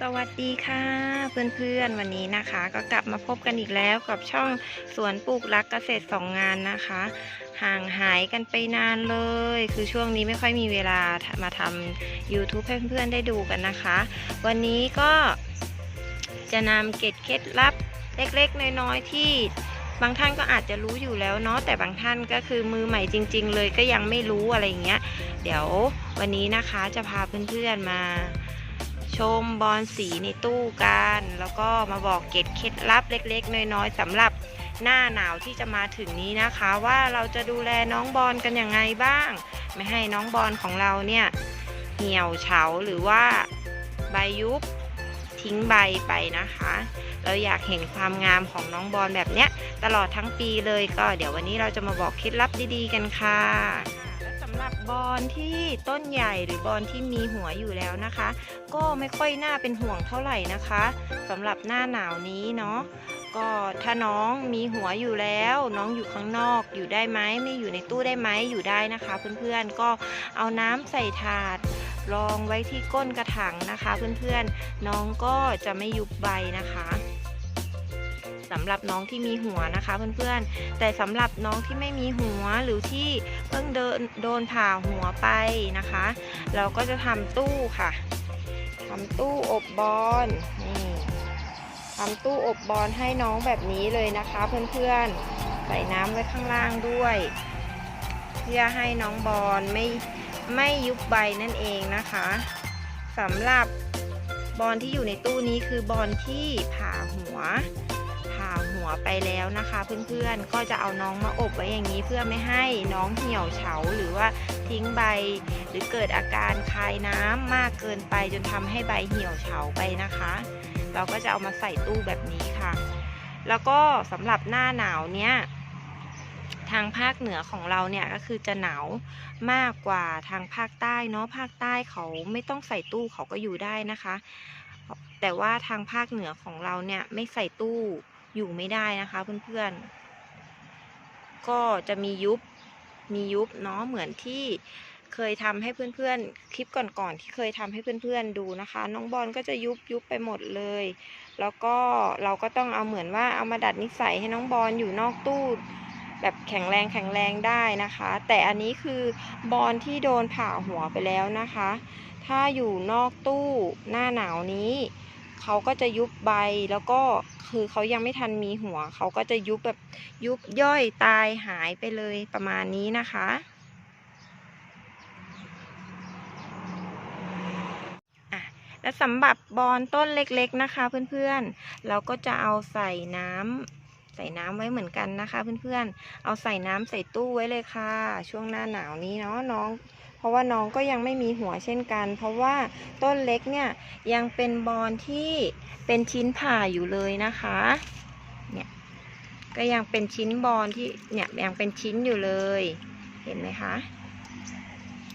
สวัสดีค่ะเพื่อนๆวันนี้นะคะ ก็กลับมาพบกันอีกแล้วกับช่องสวนปลูกรักเกษตรสองงานนะคะ ห่างหายกันไปนานเลย คือช่วงนี้ไม่ค่อยมีเวลามาทำ YouTube ให้เพื่อนๆได้ดูกันนะคะ วันนี้ก็จะนำเกร็ดเคล็ดลับเล็กๆ น้อยๆ ที่บางท่านก็อาจจะรู้อยู่แล้วเนาะแต่บางท่านก็คือมือใหม่จริง ๆ เลยก็ยังไม่รู้อะไรอย่างเงี้ย เดี๋ยววันนี้นะคะจะพาเพื่อนๆมา ชมบอลสีในตู้กัน แล้วก็มาบอกเกร็ดเคล็ดลับเล็ก ๆ น้อยๆสำหรับหน้าหนาวที่จะมาถึงนี้นะคะ ว่าเราจะดูแลน้องบอลกันยังไงบ้าง ไม่ให้น้องบอลของเราเนี่ยเหี่ยวเฉาหรือว่าใบยุบทิ้งใบไปนะคะ เราอยากเห็นความงามของน้องบอลแบบเนี้ย ตลอดทั้งปีเลยก็เดี๋ยววันนี้เราจะมาบอกเคล็ดลับดีๆกันค่ะ บอลที่ต้นใหญ่หรือบอลที่มีหัวอยู่แล้วนะคะ ก็ไม่ค่อยน่าเป็นห่วงเท่าไหร่นะคะสำหรับหน้าหนาวนี้เนาะก็ถ้าน้องมีหัวอยู่แล้ว น้องอยู่ข้างนอกอยู่ได้ไหมไม่อยู่ในตู้ได้ไหมอยู่ได้นะคะ เพื่อนๆก็เอาน้ำใส่ถาดรองไว้ที่ก้นกระถางนะคะ เพื่อนๆน้องก็จะไม่ยุบใบนะคะ สำหรับน้องที่มีหัวนะคะ เพื่อนๆ แต่สำหรับน้องที่ไม่มีหัวหรือที่เพิ่งเดินโดนผ่าหัวไปนะคะ เราก็จะทำตู้ค่ะทำตู้อบบอลนี่ทำตู้อบบอลให้น้องแบบนี้เลยนะคะ เพื่อนๆ ใส่น้ำไว้ข้างล่างด้วยเพื่อให้น้องบอลไม่ไม่ยุบใบนั่นเองนะคะสำหรับบอลที่อยู่ในตู้นี้คือบอลที่ผ่าหัว ผ่าหัวไปแล้วนะคะ เพื่อนๆ ก็จะเอาน้องมาอบไว้อย่างนี้เพื่อไม่ให้น้องเหี่ยวเฉาหรือว่าทิ้งใบ หรือเกิดอาการคายน้ำมากเกินไปจนทำให้ใบเหี่ยวเฉาไปนะคะ เราก็จะเอามาใส่ตู้แบบนี้ค่ะ แล้วก็สำหรับหน้าหนาวเนี้ยทางภาคเหนือของเราเนี่ยก็คือจะหนาวมากกว่าทางภาคใต้เนาะภาคใต้เขาไม่ต้องใส่ตู้เขาก็อยู่ได้นะคะ แต่ว่าทางภาคเหนือของเราเนี่ยไม่ใส่ตู้ อยู่ไม่ได้นะคะเพื่อนๆ ก็จะมียุบ มียุบเนาะเหมือนที่เคยทำให้เพื่อนๆ คลิปก่อนๆที่เคยทำให้เพื่อนๆดูนะคะ น้องบอลก็จะยุบยุบไปหมดเลย แล้วก็เราก็ต้องเอาเหมือนว่าเอามาดัดนิสัยให้น้องบอลอยู่นอกตู้แบบแข็งแรงแข็งแรงได้นะคะ แต่อันนี้คือบอลที่โดนผ่าหัวไปแล้วนะคะ ถ้าอยู่นอกตู้หน้าหนาวนี้ เขาก็จะยุบใบแล้วก็คือเขายังไม่ทันมีหัว เขาก็จะยุบแบบยุบย่อยตายหายไปเลยประมาณนี้นะคะอะและสำหรับบอนต้นเล็กๆนะคะเพื่อนๆ เราก็จะเอาใส่น้ำใส่น้ำไว้เหมือนกันนะคะเพื่อนๆ เอาใส่น้ำใส่ตู้ไว้เลยค่ะ ช่วงหน้าหนาวนี้เนาะน้อง ราะว่าน้องก็ยังไม่มีหัวเช่นกัน เพราะว่าต้นเล็กเนี่ยยังเป็นบอนที่เป็นชิ้นผ่าอยู่เลยนะคะเนี่ยก็ยังเป็นชิ้นบอนที่เนี่ยยังเป็นชิ้นอยู่เลยเห็นไหมคะ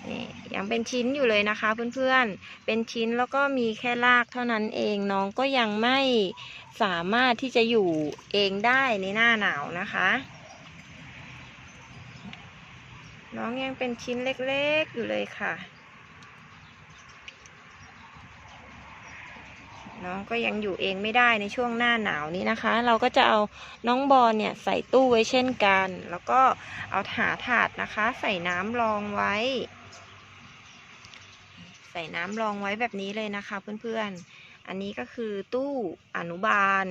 นี่ยังเป็นชิ้นอยู่เลยนะคะเพื่อนๆ เป็นชิ้นแล้วก็มีแค่รากเท่านั้นเองน้องก็ยังไม่สามารถที่จะอยู่เองได้ในหน้าหนาวนะคะ น้องยังเป็นชิ้นเล็กๆอยู่เลยค่ะ น้องก็ยังอยู่เองไม่ได้ในช่วงหน้าหนาวนี้นะคะ เราก็จะเอาน้องบอลเนี่ยใส่ตู้ไว้เช่นกัน แล้วก็เอาถาถาดนะคะ ใส่น้ำรองไว้ ใส่น้ำรองไว้แบบนี้เลยนะคะ เพื่อนๆ อันนี้ก็คือตู้อนุบาล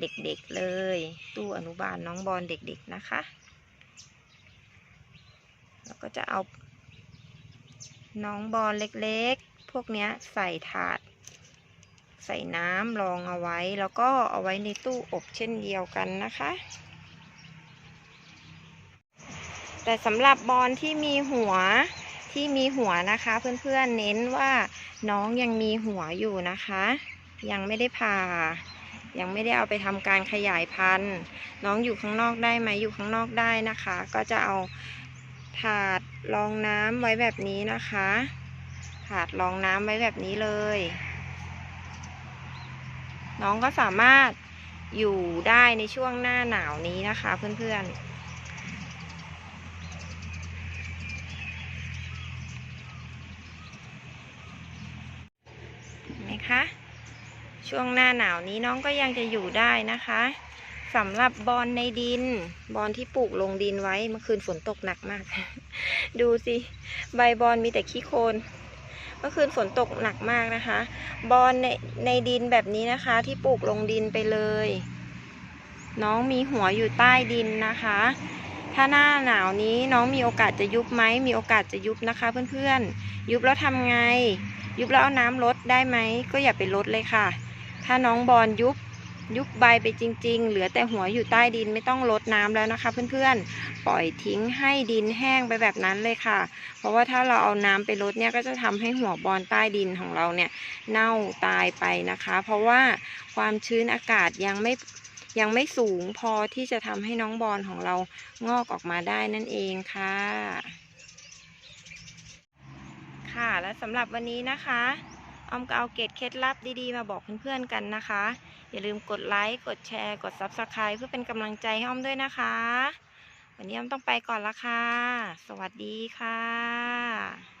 เด็กๆเลย ตู้อนุบาลน้องบอลเด็กๆนะคะ แล้วก็จะเอา น้องบอลเล็กๆ พวกนี้ใส่ถาด ใส่น้ำรองเอาไว้ แล้วก็เอาไว้ในตู้อบเช่นเดียวกันนะคะ แต่สำหรับบอลที่มีหัวที่มีหัวนะคะ เพื่อนๆเน้นว่าน้องยังมีหัวอยู่นะคะ ยังไม่ได้ผ่ายังไม่ได้เอาไปทำการขยายพันธุ์ น้องอยู่ข้างนอกได้ไหมอยู่ข้างนอกได้นะคะ ก็จะเอา ถาดรองน้ำไว้แบบนี้นะคะ ถาดรองน้ำไว้แบบนี้เลย น้องก็สามารถอยู่ได้ในช่วงหน้าหนาวนี้นะคะ เพื่อนๆเห็นไหมคะช่วงหน้าหนาวนี้น้องก็ยังจะอยู่ได้นะคะ สำหรับบอลในดิน บอลที่ปลูกลงดินไว้เมื่อคืนฝนตกหนักมาก ดูสิ ใบบอลมีแต่ขี้โคลนเมื่อคืนฝนตกหนักมากนะคะ บอลในในดินแบบนี้นะคะ ที่ปลูกลงดินไปเลย น้องมีหัวอยู่ใต้ดินนะคะ ถ้าหน้าหนาวนี้น้องมีโอกาสจะยุบไหมมีโอกาสจะยุบนะคะ เพื่อนๆ ยุบแล้วทำไง ยุบแล้วเอาน้ำลดได้ไหมก็อย่าไปลดเลยค่ะ ถ้าน้องบอลยุบ ยุบใบไปจริง ๆ เหลือแต่หัวอยู่ใต้ดินไม่ต้องลดน้ำแล้วนะคะ เพื่อนๆ ปล่อยทิ้งให้ดินแห้งไปแบบนั้นเลยค่ะ เพราะว่าถ้าเราเอาน้ำไปลดเนี่ยก็จะทำให้หัวบอลใต้ดินของเราเนี่ยเน่าตายไปนะคะ เพราะว่าความชื้นอากาศยังไม่ยังไม่สูงพอที่จะทำให้น้องบอลของเรางอกออกมาได้นั่นเองค่ะ ค่ะและสำหรับวันนี้นะคะ ออมก็เอาเกตเคล็ดลับดีๆ มาบอกเพื่อนๆกันนะคะ อย่าลืมกดไลค์ กดแชร์ กด s u b สไครต์เพื่อเป็นกำลังใจให้อ้อมด้วยนะคะ วันนี้อ้อมต้องไปก่อนละค่ะ สวัสดีค่ะ